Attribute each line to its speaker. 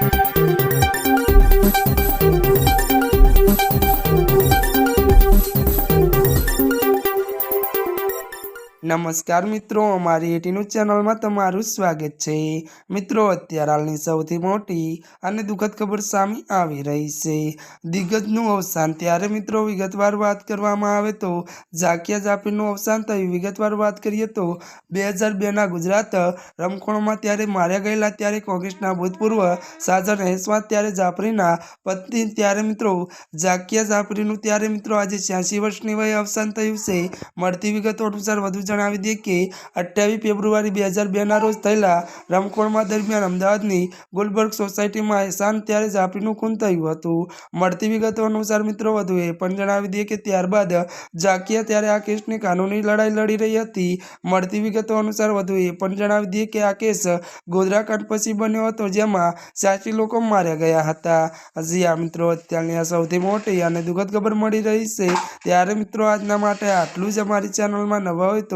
Speaker 1: Thank you. નમસ્કાર મિત્રો, અમારી એટીનું ચેનલમાં તમારું સ્વાગત છે. મિત્રો, અત્યારે હાલની સૌથી મોટી અને દુઃખદ ખબર સામે આવી રહી છે. દિગ્ગજનું અવસાન, ત્યારે મિત્રો વિગતવાર વાત કરવામાં આવે તો ઝાકિયા જાફરીનું અવસાન થયું. વિગતવાર વાત કરીએ તો બે હજાર બેના ગુજરાત રમખોણમાં ત્યારે માર્યા ગયેલા, ત્યારે કોંગ્રેસના ભૂતપૂર્વ સાજન હેસવાત ત્યારે જાફરીના પત્ની, ત્યારે મિત્રો ઝાકિયા જાફરીનું ત્યારે મિત્રો આજે છ્યાસી વર્ષની વયે અવસાન થયું છે. મળતી વિગતો અનુસાર વધુ જણાવી દઈએ કે અઠ્યાવીસ ફેબ્રુઆરી બે હજાર બેના રોજ થયેલા રમખોળમાં દરમિયાન અમદાવાદની ગુલબર્ગ સોસાયટીમાં એહસાન ત્યારે જાફરીનું ખૂન થયું હતું. મળતી વિગતો અનુસાર મિત્રો, વધુ એ પણ જણાવી દઈએ કે ત્યારબાદ ઝાકિયા ત્યારે આ કેસની કાનૂની લડાઈ લડી રહી હતી. મળતી વિગતો અનુસાર વધુ એ પણ જણાવી દઈએ કે આ કેસ ગોધરાકાંડ પછી બન્યો હતો, જેમાં સાચી લોકો માર્યા ગયા હતા. હજી આ મિત્રો, અત્યારની આ સૌથી મોટી અને દુઃખદ ખબર મળી રહી છે. ત્યારે મિત્રો, આજના માટે આટલું જ અમારી ચેનલમાં નવા હોય